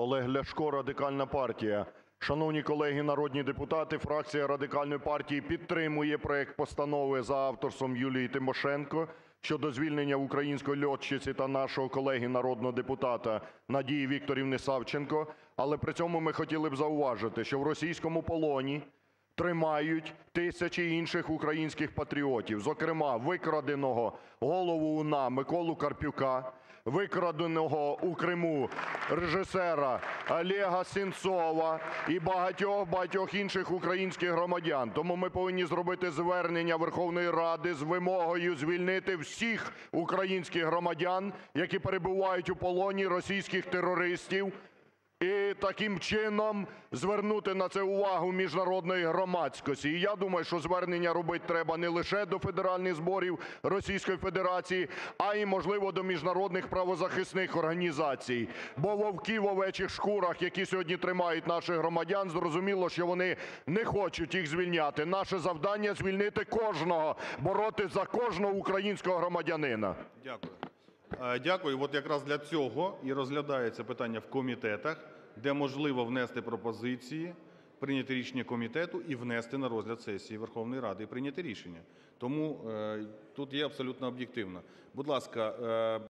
Олег Ляшко, Радикальна партія. Шановні колеги народні депутати, фракція Радикальної партії підтримує проект Постанови за авторством Юлії Тимошенко щодо звільнення української льотчиці та нашого колеги народного депутата Надії Вікторівни Савченко. Але при цьому ми хотіли б зауважити, що в російському полоні тримають тисячі інших українських патріотів, зокрема викраденого голову УНА Миколу Карпюка, викраденого у Криму режисера Олега Сенцова і багатьох-багатьох інших українських громадян. Тому ми повинні зробити звернення Верховної Ради з вимогою звільнити всіх українських громадян, які перебувають у полоні російських терористів, і таким чином звернути на це увагу міжнародної громадськості. І я думаю, що звернення робити треба не лише до федеральних зборів Російської Федерації, а й, можливо, до міжнародних правозахисних організацій. Бо вовки в овечих шкурах, які сьогодні тримають наших громадян, зрозуміло, що вони не хочуть їх звільняти. Наше завдання – звільнити кожного, боротись за кожного українського громадянина. Дякую. Е, Дякую. От якраз для цього і розглядається питання в комітетах, де можливо внести пропозиції, прийняти рішення комітету і внести на розгляд сесії Верховної Ради і прийняти рішення. Тому е, тут є абсолютно об'єктивно. Будь ласка, е,